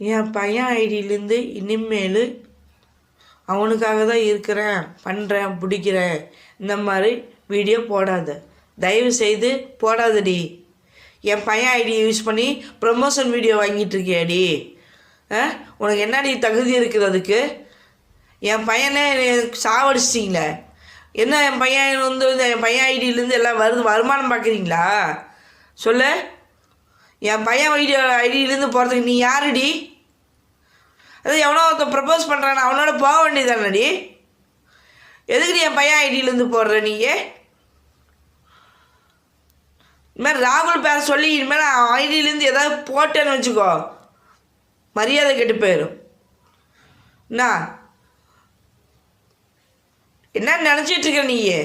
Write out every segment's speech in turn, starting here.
என் பையன் ஐடியிலேருந்து இனிமேல் அவனுக்காக தான் இருக்கிறேன் பண்ணுறேன் பிடிக்கிறேன். இந்த மாதிரி வீடியோ போடாத. தயவு செய்து போடாதடி. என் பையன் ஐடியை யூஸ் பண்ணி ப்ரமோஷன் வீடியோ வாங்கிட்டு இருக்கியாடி ஆ? உனக்கு என்னடி தகுதி இருக்குது அதுக்கு? என் பையனை சாவடிச்சிட்டிங்களே? என்ன என் பையன் வந்து என் பையன் ஐடியிலேருந்து எல்லாம் வருது வருமானம் பார்க்குறீங்களா சொல்லு. என் பையன் ஐடியோ ஐடியிலேருந்து போகிறதுக்கு நீ யாருடி? அது எவனோ ஒருத்தன் ப்ரப்போஸ் பண்ணுறான் அவனோட போக வேண்டியதானடி எதுக்கு நீ என் பையன் ஐடியிலேருந்து போடுற நீயே இனிமேல் ராகுல் பேர சொல்லி இனிமேல் அவன் ஐடியிலேருந்து ஏதாவது போட்டேன்னு வச்சுக்கோ. மரியாதை கெட்டு போயிடும் என்ன? என்ன நினச்சிட்டு இருக்க நீயே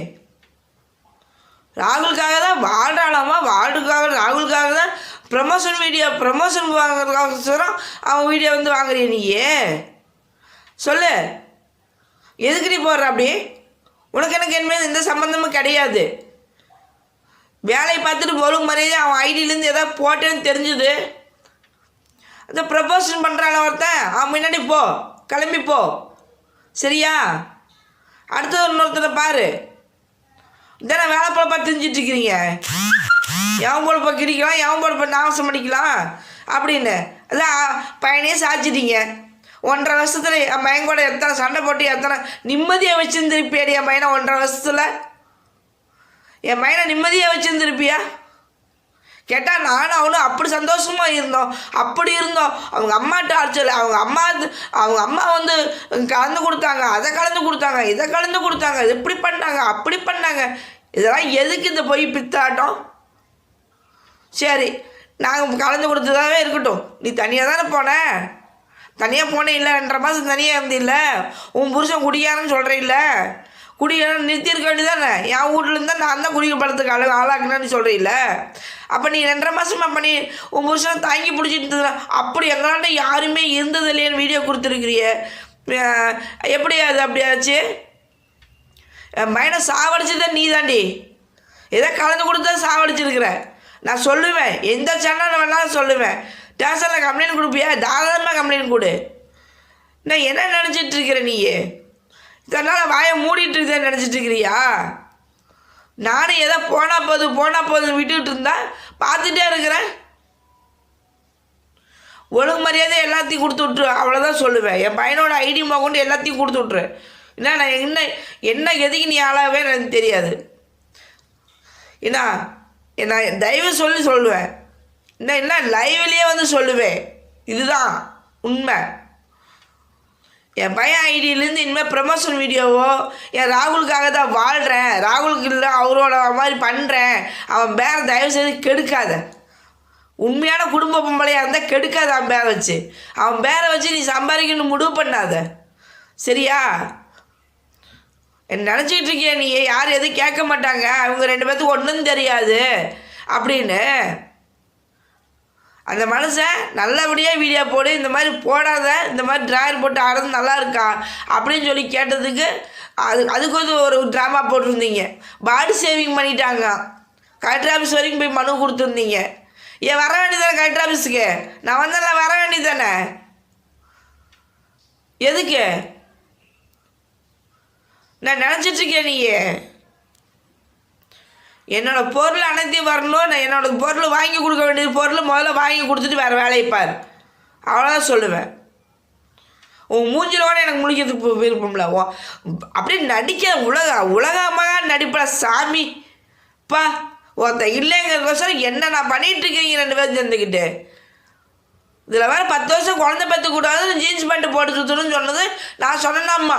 ராகுலுக்காக தான் வாழ்றாளாமா? வாழ்றதுக்காக ராகுலுக்காக தான் ப்ரமோஷன் வீடியோ ப்ரமோஷன் வாங்குறதுக்காக அவன் வீடியோ வந்து வாங்குறிய நீயே சொல்லு. எதுக்கு நீ போடுற அப்படி? உனக்கு எனக்கு என்ன எந்த சம்மந்தமும் கிடையாது. வேலையை பார்த்துட்டு ஒழுங்கு மரியாதை அவன் ஐடியிலேருந்து எதாவது போட்டேன்னு தெரிஞ்சுது. அந்த ப்ரப்போஷன் பண்ணுறான ஒருத்தன். அவன் முன்னாடி போ. கிளம்பி போ. சரியா? அடுத்தது இன்னொருத்தனை பாரு. தானே வேலை பொழப்பா பார்த்து இருக்கிறீங்க. எவன் பொழப்ப கிரிக்கலாம் எவன் பொழப்ப நாசம் பண்ணிக்கலாம் அப்படின்னு. அதான் பையனே சாய்ச்சிட்டீங்க ஒன்றரை வருஷத்தில் என் பையன் கூட எத்தனை சண்டை போட்டு எத்தனை நிம்மதியாக வச்சுருந்துருப்பியாடி என் பையனை ஒன்றரை வருஷத்தில்? என் பையனை நிம்மதியாக வச்சுருந்துருப்பியா? கேட்டால் நானும் அவனும் அப்படி சந்தோஷமாக இருந்தோம். அப்படி இருந்தோம். அவங்க அம்மாட்ட அடிச்சல அவங்க அம்மா அவங்க அம்மா வந்து கலந்து கொடுத்தாங்க. அதை கலந்து கொடுத்தாங்க. இதை கலந்து கொடுத்தாங்க. இது இப்படி பண்ணாங்க. அப்படி பண்ணாங்க. இதெல்லாம் எதுக்கு இந்த போய் பித்தாட்டம்? சரி நாங்கள் கலந்து கொடுத்ததாவே இருக்கட்டும். நீ தனியாக தானே போன? தனியாக போனே இல்லை ரெண்டரை மாதம் தனியாக இருந்தில்ல? உன் புருஷன் குடியாரன்னு சொல்கிறீல்ல நிறுத்திருக்க நிறுத்தியிருக்க வேண்டியதானே என் வீட்டில் இருந்தால் நான் தான் குடிக்க பழத்துக்கு அழகு ஆளாக்குனேன்னு சொல்கிறீல்ல அப்போ நீ ரெண்டரை மாதமா பண்ணி உன் புருஷன் தாங்கி பிடிச்சிட்டு இருந்ததுல அப்படி எங்களாண்ட யாருமே இருந்தது இல்லையேன்னு வீடியோ கொடுத்துருக்குறிய. எப்படி அது அப்படி ஆச்சு? என் சாவடிச்சதே நீ தாண்டி. ஏதோ கலந்து கொடுத்தா சாவடிச்சிருக்கிற? நான் சொல்லுவேன். எந்த சேனலில் வேணாலும் சொல்லுவேன். ஸ்டேஷனில் கம்ப்ளைண்ட் கொடுப்பியா தாராளமாக கம்ப்ளைண்ட் கொடு. நான் என்ன நினச்சிட்டு இருக்கிற நீயே? இதனால் வாயை மூடிட்டு இருக்கேன்னு நினச்சிட்டு இருக்கிறியா? நானும் ஏதோ போனால் போது போனால் போதுன்னு விட்டுக்கிட்டு இருந்தா பார்த்துட்டே இருக்கிறேன். ஒழுங்கு மரியாதை எல்லாத்தையும் கொடுத்து விட்ரு அவ்வளோதான் சொல்லுவேன். என் பையனோட ஐடி கொண்டு எல்லாத்தையும் கொடுத்து விட்ரு என்ன நான் என்ன என்ன எதுக்கு நீ ஆளாவே எனக்கு தெரியாது. என்ன நான் தயவு சொல்லி சொல்லுவேன். என்ன என்ன லைவ்லேயே வந்து சொல்லுவேன். இதுதான் உண்மை. என் பையன் ஐடியிலேருந்து இனிமேல் ப்ரமோஷன் வீடியோவோ என் ராகுலுக்காக தான் வாழ்கிறேன் ராகுலுக்கு இல்லை அவரோட மாதிரி பண்ணுறேன் அவன் பேரை தயவு செய்து கெடுக்காத. உண்மையான குடும்ப பொம்பளையாக இருந்தால் கெடுக்காத அவன் பேரை வச்சு. அவன் பேரை வச்சு நீ சம்பாதிக்கணும்னு முடிவு பண்ணாத. சரியா? நினச்சிக்கிட்டு இருக்கிய நீ? யார் எதுவும் கேட்க மாட்டாங்க? அவங்க ரெண்டு பேர்த்துக்கு ஒன்றும் தெரியாது. அப்படின்னு. அந்த மனுஷன் நல்லபடியாக வீடியோ போடு இந்த மாதிரி போடாத இந்த மாதிரி ட்ராயர் போட்டு ஆடுறது நல்லா இருக்கா? அப்படின்னு சொல்லி கேட்டதுக்கு அது அதுக்கு வந்து ஒரு ட்ராமா போட்டிருந்தீங்க. பாடி சேவிங் பண்ணிட்டாங்க. கலெக்டர் ஆஃபீஸ் வரைக்கும் போய் மனு கொடுத்துருந்தீங்க. ஏன் வர வேண்டியதானே கலெக்டர் ஆஃபீஸுக்கு நான் வந்தெல்லாம் வர வேண்டியதானே எதுக்கு? நான் நினச்சிட்ருக்கேன் நீயே? என்னோடய பொருள் அனைத்தையும் வரணும். நான் என்னோட பொருள் வாங்கி கொடுக்க வேண்டிய பொருள் முதல்ல வாங்கி கொடுத்துட்டு வேறு வேலையை பார். அவ்வளோதான் சொல்லுவேன். உன் மூஞ்சிலோட எனக்கு முடிக்கிறதுக்கு விருப்பம்ல ஓ அப்படியே நடிக்க உலக உலகமாக நடிப்பட சாமி. பா ஒருத்த இல்லைங்கிறதுக்கோசரம் என்ன நான் பண்ணிட்டு ரெண்டு பேரும் சேர்ந்துக்கிட்டு. இதில் வேறு பத்து வருஷம் குழந்தை பெற்றுக்கூடாது ஜீன்ஸ் பேண்ட்டு போட்டு சுற்றணும்னு சொன்னது நான் சொன்னேன்னாம்மா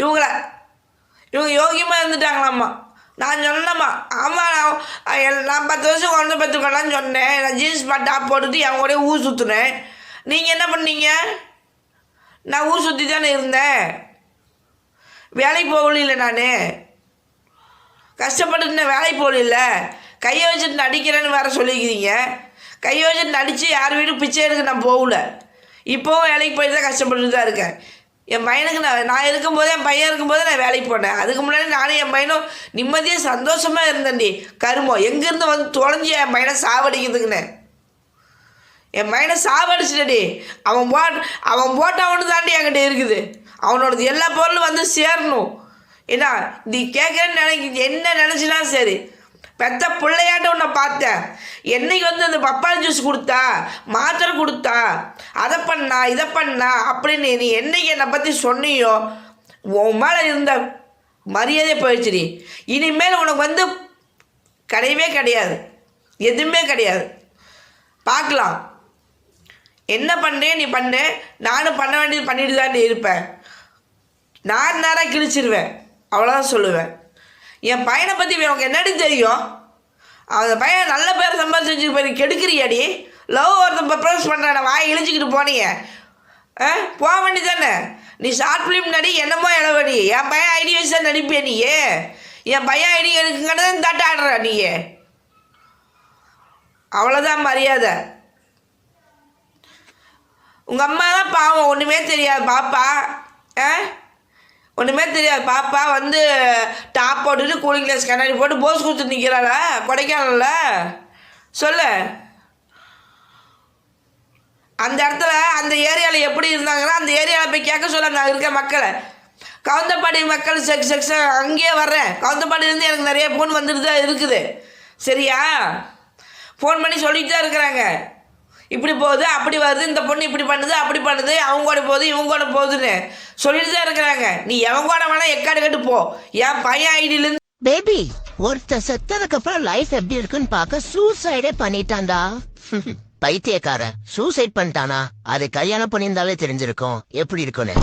இவங்கள இவங்க யோகியமாக இருந்துட்டாங்களாம்மா. நான் சொன்னேம்மா ஆமாம் நான் நான் பத்து வருஷம் குழந்தை பெற்றுக்கலாம்னு சொன்னேன். நான் ஜீன்ஸ் பேண்ட் டாப் போட்டுட்டு என் கூட ஊர் சுற்றுனேன் நீங்கள் என்ன பண்ணீங்க? நான் ஊர் சுற்றி தானே இருந்தேன். வேலைக்கு போகல நான். கஷ்டப்பட்டு வேலைக்கு போகல கையை வச்சுட்டு நடிக்கிறேன்னு வேற சொல்லிக்கிறீங்க. கையை வச்சுட்டு நடித்து யார் வீடும் பிச்சை எடுக்க நான் போகல. இப்போவும் வேலைக்கு போயிட்டு தான் கஷ்டப்பட்டு தான் இருக்கேன். என் பையனுக்கு நான் நான் இருக்கும்போது என் பையன் இருக்கும்போது நான் வேலைக்கு போனேன். அதுக்கு முன்னாடி நானும் என் பையனும் நிம்மதியாக சந்தோஷமாக இருந்தேன்டி. கருமம் எங்கேருந்து வந்து தொலைஞ்சி என் பையனை சாவடிக்கிறதுக்குன்னு. என் பையனை சாவடிச்சிட்டடி அவன் போட் அவன் போட்டவனு தாண்டி என்கிட்ட இருக்குது. அவனோடது எல்லா பொருளும் வந்து சேரணும். என்ன நீ கேட்குறேன்னு நினைக்க என்ன நினச்சினா சரி. பெத்த பிள்ளையாட்ட உன்னை பார்த்தேன். என்னைக்கு வந்து அந்த பப்பாளி ஜூஸ் கொடுத்தா மாத்திரை கொடுத்தா அதை பண்ணா இதை பண்ணா அப்படின்னு நீ என்னைக்கு என்னை பற்றி சொன்னியோ உன் மேலே இருந்த மரியாதை போயிடுச்சுடி இனிமேல் உனக்கு வந்து கிடையவே கிடையாது. எதுவுமே கிடையாது. பார்க்கலாம். என்ன பண்ணுறேன் நீ பண்ணு. நானும் பண்ண வேண்டியது பண்ணிட்டு தான் இருப்பேன் நான் நேராக கிழிச்சிருவேன். அவ்வளோதான் சொல்லுவேன். என் பையனை பற்றி உனக்கு என்னடி தெரியும்? அந்த பையன் நல்ல பேர் சம்பாதிச்சு வச்சு போய் கெடுக்கிறியாடி? லவ் ஒருத்தன் ப்ரப்போஸ் பண்ணுறான வாய் இழிச்சிக்கிட்டு போனீங்க ஆ? போக வேண்டி தானே நீ ஷார்ட் ஃபிலிம் நடி என்னமோ இளவடி என் பையன் ஐடி வச்சு தான் நடிப்பே நீயே என் பையன் ஐடி எனக்கு தட்ட ஆடுற நீயே அவ்வளோதான் மரியாதை. உங்கள் அம்மா தான் பாவம் ஒன்றுமே தெரியாது பாப்பா. ஆ? ஒன்றுமே தெரியாது. பாப்பா வந்து டாப் போட்டுட்டு கூலிங் கிளாஸ் கண்ணாடி போட்டு போஸ் கொடுத்து நிற்கிறாளா கொடைக்கானல்ல? சொல்லு. அந்த இடத்துல அந்த ஏரியாவில் எப்படி இருந்தாங்கன்னா அந்த ஏரியாவில் போய் கேட்க சொல்ல அங்கே இருக்க மக்களை. கவுந்தப்பாடி மக்கள் செக் செக்ஷன் அங்கேயே வர்றேன். கவுந்தப்பாடியிலேருந்து எனக்கு நிறைய ஃபோன் வந்துட்டு தான் இருக்குது. சரியா? ஃபோன் பண்ணி சொல்லிட்டு தான் இருக்கிறாங்க. இப்படி போகுது அப்படி வருது இந்த பொண்ணு இப்படி பண்ணுது அப்படி பண்ணுது அவங்க கூட போகுது இவங்க கூட போகுதுன்னு சொல்லிட்டு தான் இருக்கிறாங்க. நீ எவன் கூட வேணா எக்காடு கட்டு போ. என் பையன் ஐடியிலேருந்து பேபி ஒருத்தன் செத்ததுக்கு அப்புறம் லைஃப் எப்படி இருக்குன்னு பார்க்க சூசைடே பண்ணிட்டான்டா. பைத்தியக்காரன் சூசைட் பண்ணிட்டானா? அது கல்யாணம் பண்ணியிருந்தாலே தெரிஞ்சிருக்கும். எப்படி இருக்குன்னு?